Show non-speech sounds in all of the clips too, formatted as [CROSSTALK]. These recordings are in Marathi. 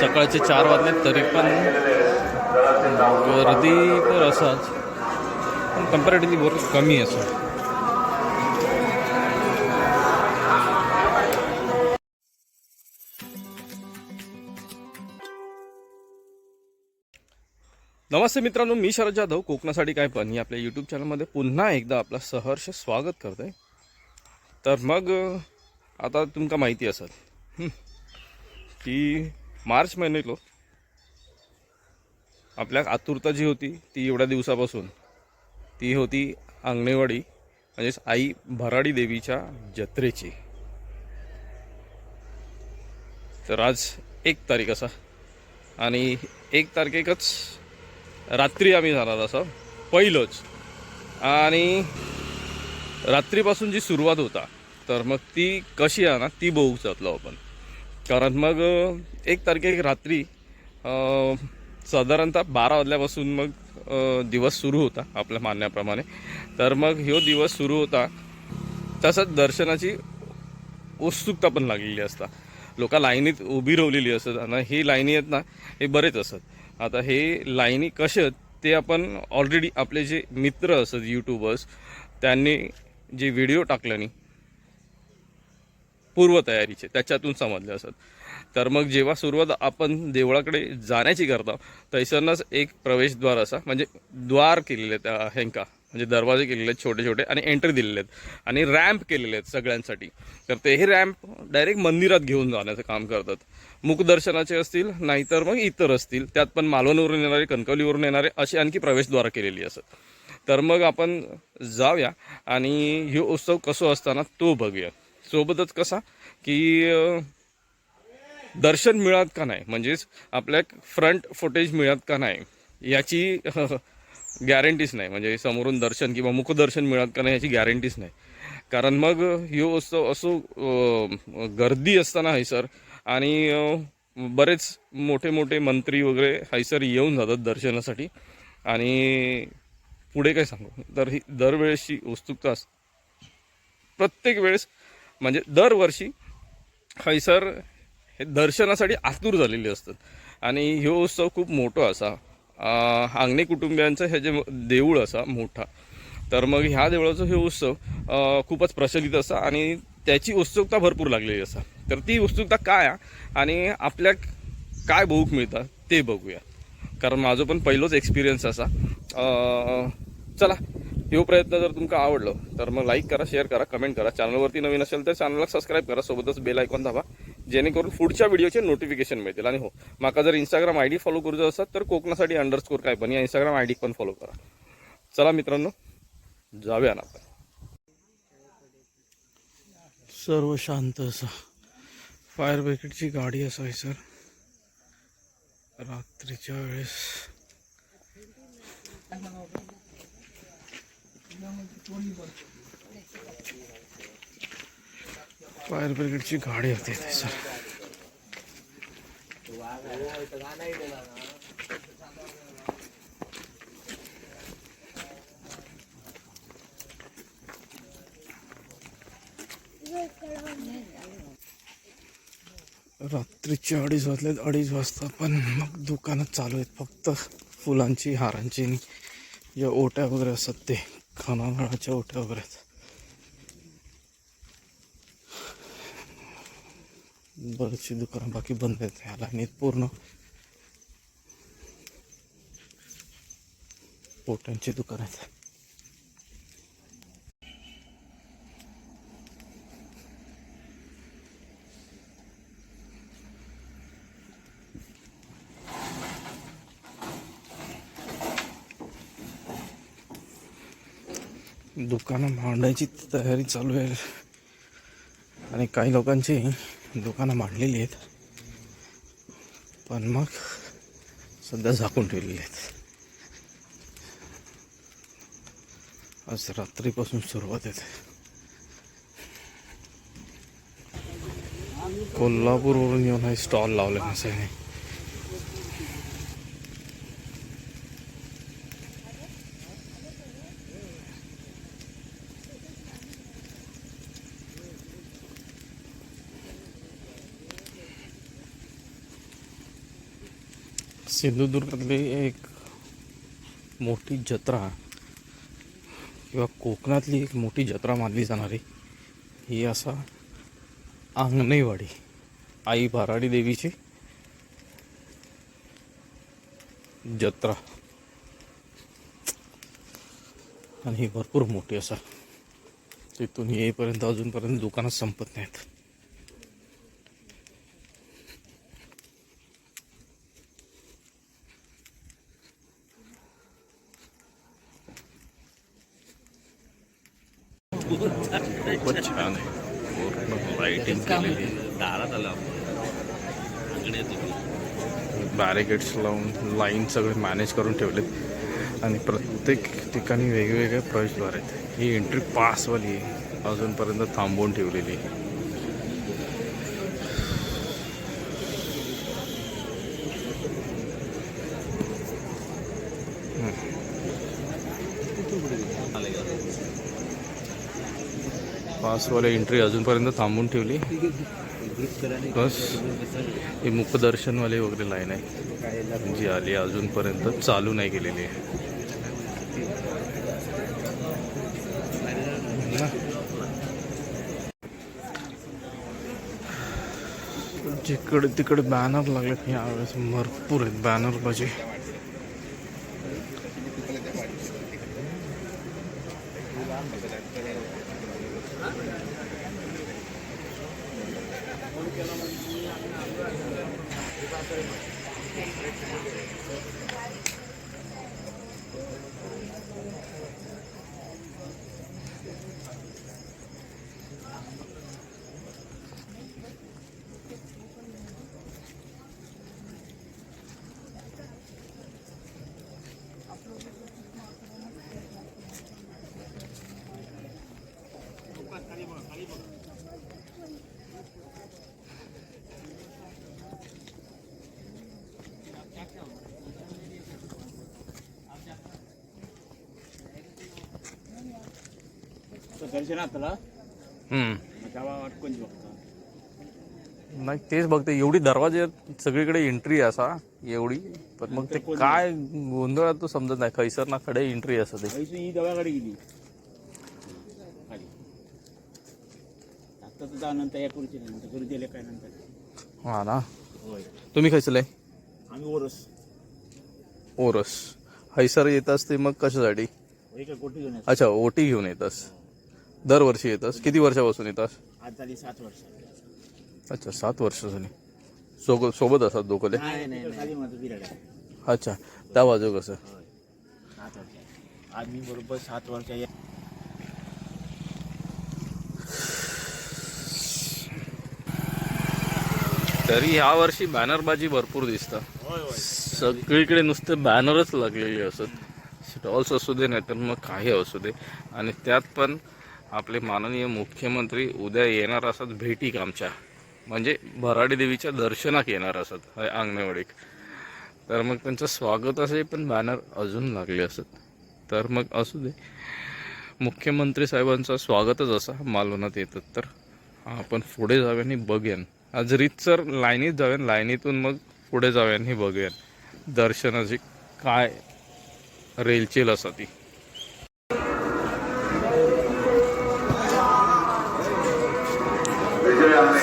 सकाळचे चार वाजले तरी पण गर्दी तर असाच पण कम्पॅरेटिव्हली भरपूर कमी असं नमस्ते मित्रांनो मी शरद जाधव कोकणासाठी काय पण या आपल्या यूट्यूब चॅनलमध्ये पुन्हा एकदा आपलं सहर्ष स्वागत करत. आहे तर मग आता तुमका माहिती असत की मार्च महिन्यातलो. आपल्या आतुरता जी होती ती एवढ्या दिवसापासून. ती होती अंगणेवाडी म्हणजेच आई भराडी देवीच्या जत्रेची. तर आज एक तारीख असा. आणि एक तारखेकच रात्री आम्ही जाणार असं पहिलंच. आणि रात्रीपासून जी सुरुवात होता तर मग ती कशी आहे ना ती बघू जातलो आपण. कारण मग एक तारखेक रात्री साधारणतः बारा वाजल्यापासून मग दिवस सुरू होता आपल्या मानण्याप्रमाणे. तर मग ह्यो दिवस सुरू होता तसंच दर्शनाची उत्सुकता पण लागलेली असता. लोक लाईनीत उभी राहिलेली असत आणि ही लाईनी आहेत ना हे बरेच असत. आता हे लाईनी कसे आहेत ते आपण ऑलरेडी आपले जे मित्र असत यूट्यूबर्स त्यांनी जे व्हिडिओ टाकल्याने पूर्वतयारीचे त्याच्यातून समजले असत. तर मग जेव्हा सुरुवात आपण देवळाकडे जाण्याची करता तैसरनंच एक प्रवेशद्वार असा म्हणजे द्वार केलेले आहेत त्या ह्यांका म्हणजे दरवाजे केलेले आहेत छोटे छोटे आणि एंट्री दिलेले आहेत आणि रॅम्प केलेले आहेत सगळ्यांसाठी. तर ते हे रॅम्प डायरेक्ट मंदिरात घेऊन जाण्याचं काम करतात. मुखदर्शनाचे असतील नाहीतर मग इतर असतील त्यात पण मालवणवरून येणारे कणकवलीवरून येणारे अशी आणखी प्रवेशद्वार केलेली असत. तर मग आपण जाऊया आणि हे उत्सव कसो असताना तो बघूया. सोबतच कसा की दर्शन मिळत का नाही? म्हणजेच आपल्या फ्रंट फुटेज मिळत का नाही? याची [LAUGHS] गॅरंटीच नाही. म्हणजे समोरून दर्शन किंवा मुखदर्शन मिळत का नाही याची गॅरंटीच नाही. कारण मग ह्यो उत्सव असो गर्दी असताना हैसर आणि बरेच मोठे मोठे मंत्री वगैरे हैसर येऊन जातात दर्शनासाठी. आणि पुढे काय सांगू? तर ही दरवेळेसची उत्सुकता अस प्रत्येक वेळेस म्हणजे दरवर्षी हैसर हे दर्शनासाठी आतुर झालेले असतात. आणि ह्यो उत्सव खूप मोठो असा. आंगणे कुटुंबियांचं हे जे देऊळ असा मोठा. तर मग ह्या देवळाचा हे उत्सव खूपच प्रचलित असा आणि त्याची उत्सुकता भरपूर लागलेली असा. तर ती उत्सुकता काय आणि आपल्या काय बघूक मिळतं ते बघूया. कारण माझं पण पहिलोच एक्सपिरियन्स असा. चला. ह्यो प्रयत्न जर तुमका आवडलो तर मग लाईक करा शेअर करा कमेंट करा. चॅनलवरती नवीन असेल तर चॅनलला सबस्क्राईब करा. सोबतच बेल आयकॉन दाबा जेणेकरून पुढच्या व्हिडिओचे नोटिफिकेशन मिळतील. आणि हो माका जर इंस्टाग्राम आय डी फॉलो करूचं असत तर कोकणासाठी अंडरस्कोर काय पण या इंस्टाग्राम आय डी पण फॉलो करा. चला मित्रांनो जाऊया ना आपण. सर्व शांत असा. फायर ब्रिगेडची गाडी असावी सर रात्रीच्या वेळेस. फायर ब्रिगेडची गाडी होती इथे सर. रात्रीचे अडीच वाजलेत अडीच वाजता पण मग दुकानं चालू आहेत. फक्त फुलांची हारांची आणि ज्या ओट्या वगैरे असतात ते. खानावळाच्या ओट्या वगैरे आहेत बरीचशी दुकानं बाकी बंद आहेत ह्या लाईनीत पूर्ण. पोट्यांची दुकानं आहेत. दुकानं मांडायची तयारी चालू आहे. आणि काही लोकांची दुकानं मांडलेली आहेत. पण मग सध्या झाकून ठेवलेली आहेत. आज रात्रीपासून सुरुवात आहे. कोल्हापूरवरून येऊन हे स्टॉल लावले ना सिंधुदुर्गातली एक मोठी जत्रा किंवा कोकणातली एक मोठी जत्रा मानली जाणारी ही असा आंगणेवाडी आई बाराडी देवीची जत्रा. आणि ही भरपूर मोठी असा तिथून येईपर्यंत अजूनपर्यंत दुकानं संपत नाहीत खूपच छान आहे लाईटिंग केलेली. बॅरिकेड्स लावून लाईन सगळे मॅनेज करून ठेवलेत. आणि प्रत्येक ठिकाणी वेगवेगळे प्रवेशद्वार आहेत. ही एंट्री पासवाली आहे. अजूनपर्यंत थांबवून ठेवलेली आहे. पासवाले एंट्री अजूनपर्यंत थांबून ठेवली. बस. हे मुखदर्शनवाले वगैरे लाईन आहे. जी आली अजूनपर्यंत चालू नाही केलेली आहे. जिकडे तिकडे बॅनर लागलेत यावेळेस भरपूर आहेत बॅनर Gracias. दर्शनातला नाही तेच बघते. एवढी दरवाजे सगळीकडे एंट्री असा एवढी. पण मग ते काय गोंधळात तो समजत नाही. खैसर ना कडे एंट्री असं ते. ही देवाकडे गेली. हा ना? तुम्ही खैसले आम्ही ओरस. ओरस. हैसर येतास ते मग कशासाठी? अच्छा ओटी घेऊन येतास दरवर्षी येतास? किती वर्षापासून येतास? आज झाली सात वर्ष. अच्छा सात वर्ष झाली. सोबत सोबत असतात दोघं ते नाही नाही. खाली माझं बिराड आहे. अच्छा त्या बाजू कसं सात वर्ष. बरोबर सात वर्ष या तरी ह्या वर्षी बॅनरबाजी भरपूर दिसतं. सगळीकडे नुसते बॅनरच लागलेले असत. स्टॉल्स असू दे नाही तर मग काही असू दे. आणि त्यात पण आपले माननीय मुख्यमंत्री उद्या येणार असत भेटीक आमच्या. म्हणजे भराडी देवीच्या दर्शनाक येणार असत हे अंगणवाडीक तर मग त्यांचं स्वागत असे पण बॅनर अजून लागले असत. तर मग असू दे. मुख्यमंत्री साहेबांचं स्वागतच असा मालवणात येतात तर आपण पुढे जाऊया आणि बघूयान आज रीतसर लाईनीत जाऊयान लाईनीतून मग पुढे जाऊया आणि बघूयान दर्शनाची काय रेलचेल असा ती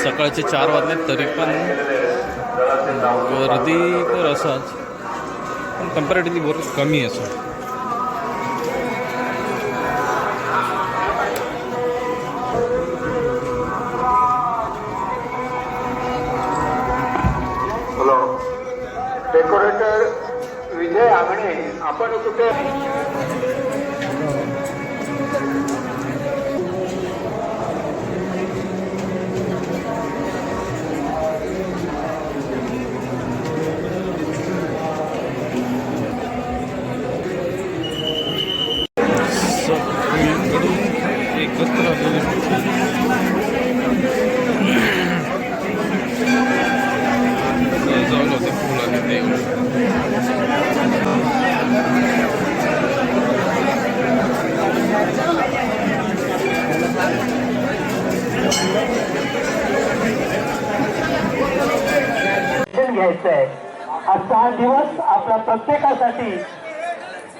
सकाळचे चार वाजले तरी पण गर्दी तर असाच. पण कम्पॅरेटिव्हली बरोबर कमी असं डेकोरेटर विजय आंगणे आपण कुठे? फुलाने आजचा हा दिवस आपल्या प्रत्येकासाठी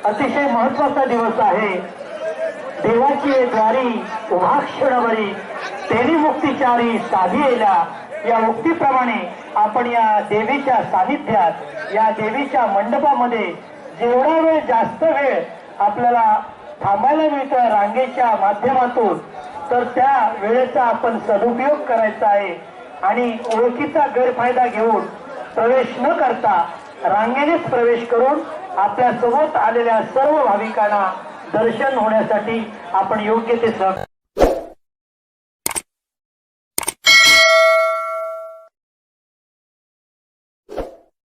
अतिशय महत्त्वाचा दिवस आहे. देवाची द्वारी उभा क्षणभरी तेरी मुक्तिचारी साधी येला या मुक्तीप्रमाणे आपण या देवीच्या सानिध्यात या देवीच्या मंडपामध्ये जेवढा वेळ जास्त वेळ आपल्याला थांबायला मिळतं रांगेच्या माध्यमातून तर त्या वेळेचा आपण सदुपयोग करायचा आहे. आणि ओळखीचा गैरफायदा घेऊन प्रवेश न करता रांगेनेच प्रवेश करून आपल्यासोबत आलेल्या सर्व भाविकांना दर्शन होण्यासाठी आपण योग्य ते सह